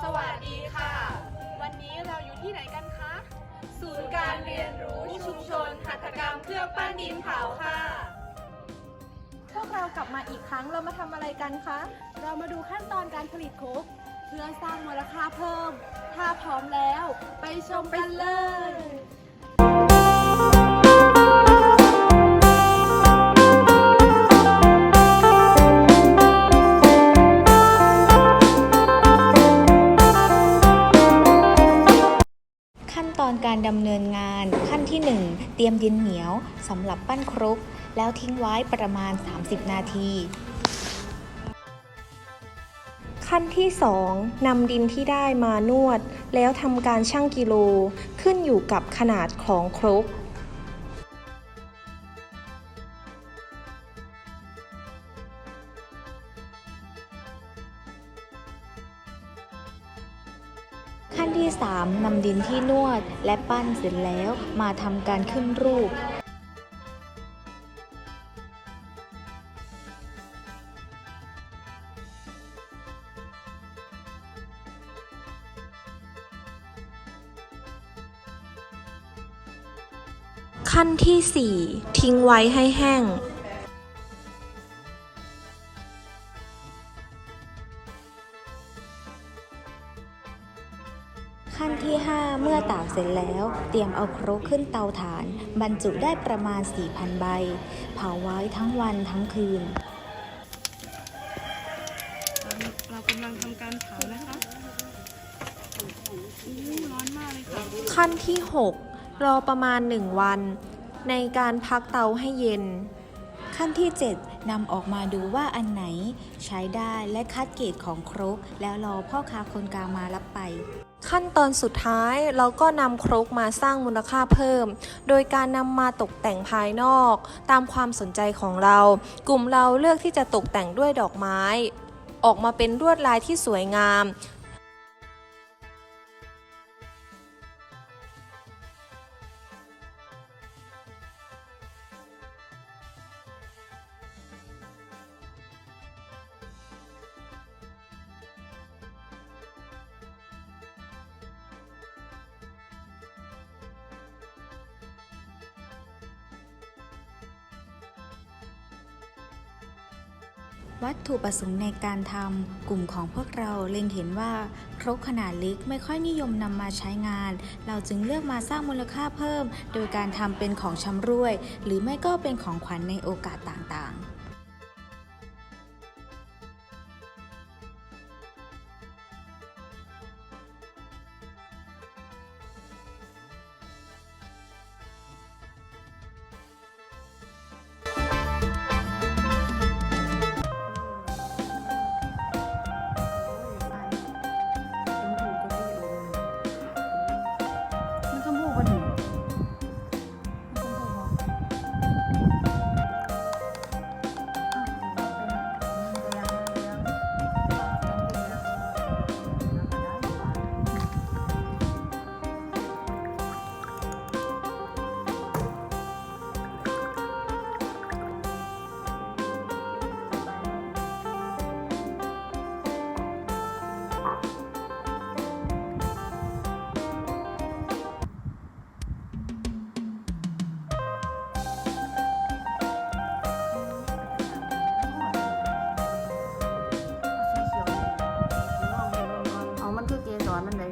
สวัสดีค่ะ วันนี้เราอยู่ที่ไหนกันคะ ศูนย์การเรียนรู้ชุมชนหัตถกรรมเครื่องปั้นดินเผาค่ะ พวกเรากลับมาอีกครั้งเรามาทำอะไรกันคะ เรามาดูขั้นตอนการผลิตคุกเพื่อสร้างมูลค่าเพิ่ม ถ้าพร้อมแล้ว ไปชมกันเลย ตอนการดำเนินงานขั้นที่ 1 เตรียมดินเหนียวสำหรับปั้นครก แล้วทิ้งไว้ประมาณ 30 นาที ขั้นที่ 2นำดินที่ได้มานวด แล้วทำการชั่งกิโล ขึ้นอยู่กับขนาดของครก ขั้นที่ 3นำดินที่นวดและปั้นเสร็จแล้วมาทำการขึ้นรูปขั้นที่ 4 ทิ้งไว้ให้แห้ง ขั้นที่ 5 เมื่อตากเสร็จแล้ว เตรียมเอาครกขึ้นเตาถ่าน บรรจุได้ประมาณ 4,000 ใบ เผาไว้ทั้งวันทั้งคืน เรากำลังทำการเผานะคะอู้ร้อนมากเลยค่ะ ขั้นที่ 6 รอประมาณ 1 วัน ในการพักเตาให้เย็น ขั้นที่ 7นำออกมาดูว่าอันไหน ใช้ได้และคัดเกรดของครก แล้วรอพ่อค้าคนกลางมารับไป ขั้นตอนสุดท้ายเราก็นำครกมาสร้างมูลค่าเพิ่ม โดยการนำมาตกแต่งภายนอก ตามความสนใจของเรา กลุ่มเราเลือกที่จะตกแต่งด้วยดอกไม้ ออกมาเป็นลวดลายที่สวยงาม วัตถุประสงค์ในการทำกลุ่มของพวกเราเล็งเห็นว่า ครกขนาดเล็กไม่ค่อยนิยมนำมาใช้งาน เราจึงเลือกมาสร้างมูลค่าเพิ่ม โดยการทำเป็นของชำร่วย หรือไม่ก็เป็นของขวัญในโอกาสต่างๆ เอามันคือเกสรมันไหนคือ